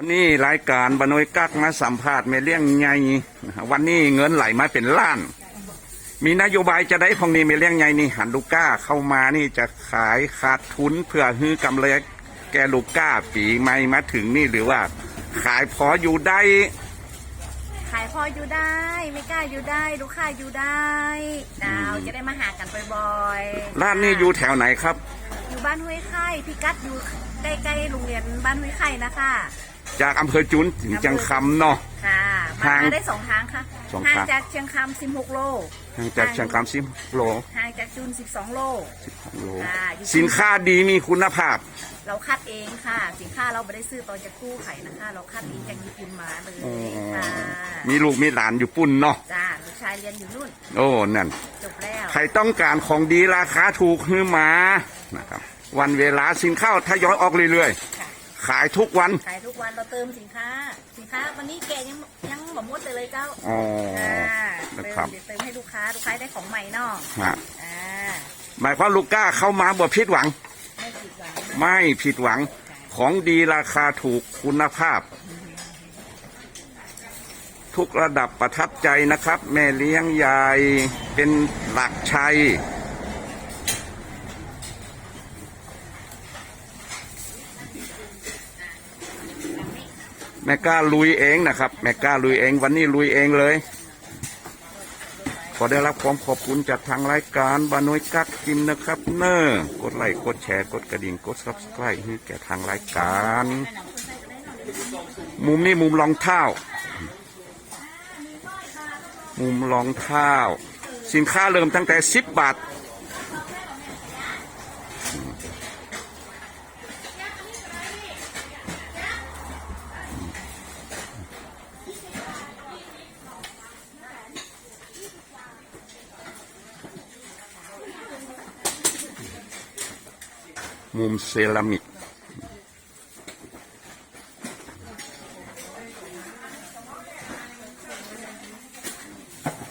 วันนี้รายการบานอยกักมาสัมภาษณ์แม่เลี้ยงใหญ่วันนี้เงินไหลมาเป็นล้าน มีนโยบายจะได้พองนี้แม่เลี้ยงใหญ่นี่หันลูกก้าเข้ามานี่จะขายขาดทุนเพื่อฮื้อกำไรแกลูกก้าปีใหม่มาถึงนี่หรือว่า ขายพออยู่ได้ ขายพออยู่ได้ ไม่กล้าอยู่ได้ลูกค้าอยู่ได้ดาวจะได้มาหากันบ่อยๆร้านนี้อยู่แถวไหนครับ อยู่บ้านห้วยไข่พิกัดอยู่ใกล้ๆโรงเรียนบ้านห้วยไข่นะคะ จากอำเภอจุนถึงจังคำเนาะ ค่ะทางมาได้สองทางค่ะสองห่างทางจากเชียงคำ16โลห่างจากจังคำสิบโลห่างจากจุน12โล โลอ่าอยู่ สินค้าดีมีคุณภาพ เราคัดเองค่ะ สินค้าเราไม่ได้ซื้อตอนจะกู้ไข่นะคะ เราคัดเองจากญี่ปุ่นมาเลยอ๋อค่ะมีลูกมีหลานอยู่ปุ่นเนาะ จ้าลูกชายเรียนอยู่นู่นโอ้ นั่น จบแล้วใครต้องการของดีราคาถูกฮือมา นะครับ วันเวลาสินค้าทยอยออกเรื่อยค่ะๆ ขายทุกวัน ขายทุกวันเราเติมสินค้า สินค้าวันนี้แกยังยังหมดหมดเลยเลยเจ้าอ๋ออ่านะเติมครับ เดี๋ยวเติมให้ลูกค้าลูกค้าได้ของใหม่เนอกฮะอ่าหมายความลูกก้าเข้ามาบ่ผิดหวัง ไม่ผิดหวังไม่ผิดหวังของดีราคาถูกคุณภาพ ทุกระดับประทับใจนะครับ แม่เลี้ยงยายเป็นหลักชัย แม่กล้าลุยเองนะครับ แม่กล้าลุยเองวันนี้ลุยเองเลยขอได้รับความขอบคุณจากทางรายการบานวยกักกินนะครับเนอร์กดไลค์กดแชร์กดกระดิ่งกด subscribe ให้แก่ทางรายการ มุมนี้มุมรองเท้ามุมรองเท้า สินค้าเริ่มตั้งแต่10บาท มุมเซรามิก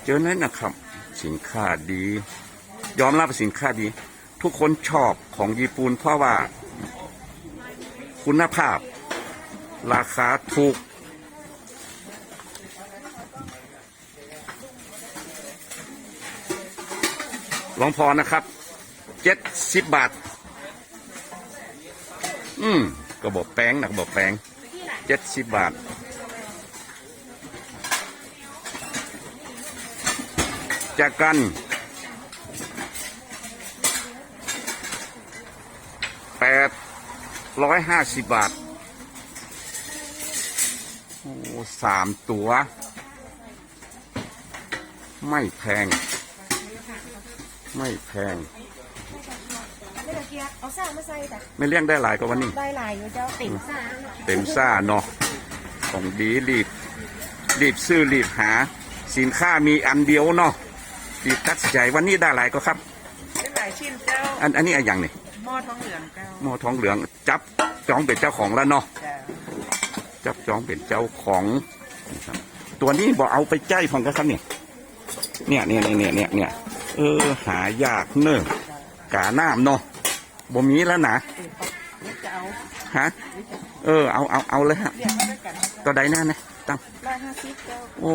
เจอนั้นนะครับ สินค้าดี ยอมรับสินค้าดี ทุกคนชอบของญี่ปุ่นเพราะว่า คุณภาพ ราคาถูกลองพอนะครับเจ็ดสิบบาท อืมก็บอกแป้งนะก็บอกแป้งเจ็ดสิบบาท จากกันแปดร้อยห้าสิบบาท โอ้สามตัว ไม่แพง ไม่แพง กียบเอาซ่ามาใส่แต่ไม่เลี้ยงได้หลายกว่าวันนี้ ได้หลายอยู่เจ้าติ่มซ่าเต็มซ่าเนาะของดีรีบรีบซื้อรีบหา สินค้ามีอันเดียวเนาะรีบตัดสินใจวันนี้ได้หลายก็ครับเป็นหลายชิ้นเจ้าอันอันนี้อะไรอย่างนี่หม้อทองเหลืองเจ้าหม้อทองเหลืองจับจองเป็นเจ้าของแล้วเนาะเจ้าจับจองเป็นเจ้าของนะครับตัวนี้บอกเอาไปใจพองกันครับเนี่ยเนี่ยเนี่ยเนี่ยเนี่ยเนี่ยเออหายากเนอะกาน้ำเนาะ บ่มีแล้วนะนี่จะเอาฮะเออเอาเอาเอาเลยฮะเรียกมาด้วยกันนะเจ้าตัวใดหน้านะตั้งร้อยห้าสิบเจ้าโอ้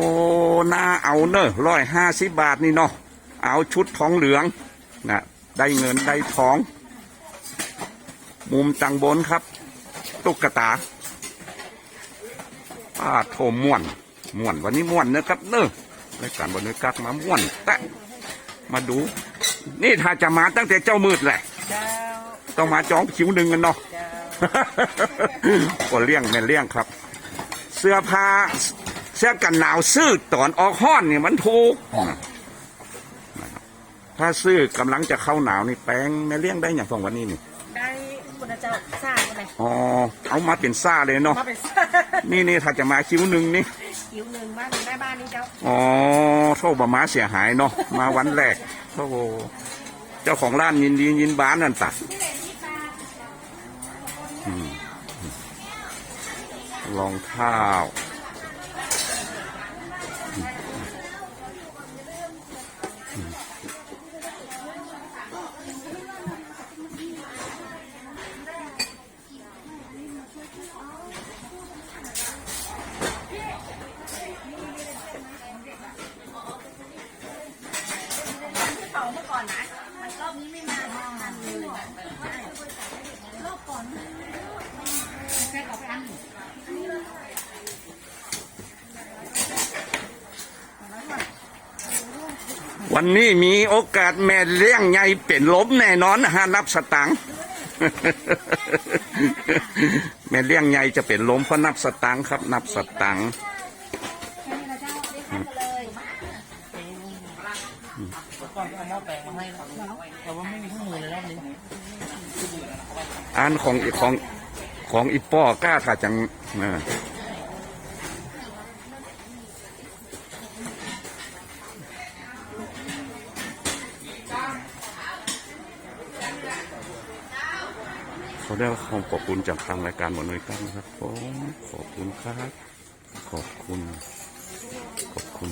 หน้าเอาเนอะร้อยห้าสิบบาทนี่เนาะเอาชุดทองเหลืองนะได้เงินได้ทอง มุมตังบนครับ ตุ๊กตาป้าโทม่วนม่วนวันนี้ม่วนนะครับเนอะรายการบนนี้กักมาม่วนแตะมาดู นี่ถ้าจะมาตั้งแต่เจ้ามืดแหละเจ้า ต้องมาจองคิวหนึ่งกันเนาะเจ้าก็เลี่ยงแม่นเลี่ยงครับ เสื้อผ้าเสื้อกันหนาวซื้อตอนออกห้อนเนี่ยมันถูกนะครับถ้าซื้อกำลังจะเข้าหนาวนี่แป้งแม่เลี่ยงได้อย่างสองวันนี้นี่ได้คุณเจ้าซ่าคนไหนอ๋อเอามาเป็นซ่าเลยเนาะมาเป็นนี่นี่ถ้าจะมาคิวหนึ่งนี่คิวหนึ่งบ้านได้บ้านนี้เจ้าอ๋อโทษบะมาเสียหายเนาะมาวันแรกโทษเจ้าของร้านยินดียินบ้านนั่นตัด รองเท้าก่อนนะมันรอบนี้ไม่มาทำเลยโลกก่อน วันนี้มีโอกาสแม่เลี้ยงใหญ่เป็นล้มแน่นอนหานับสตังค์แม่เลี้ยงไงจะเป็นล้มเพราะนับสตังค์ครับ นับสตังค์อันของของ ของอีป้อกล้าถ้าจังเออขาได้ขอขอบคุณจากทางรายการหมดเลยกันนะครับผมขอบคุณครับ ขอบคุณ ขอบคุณ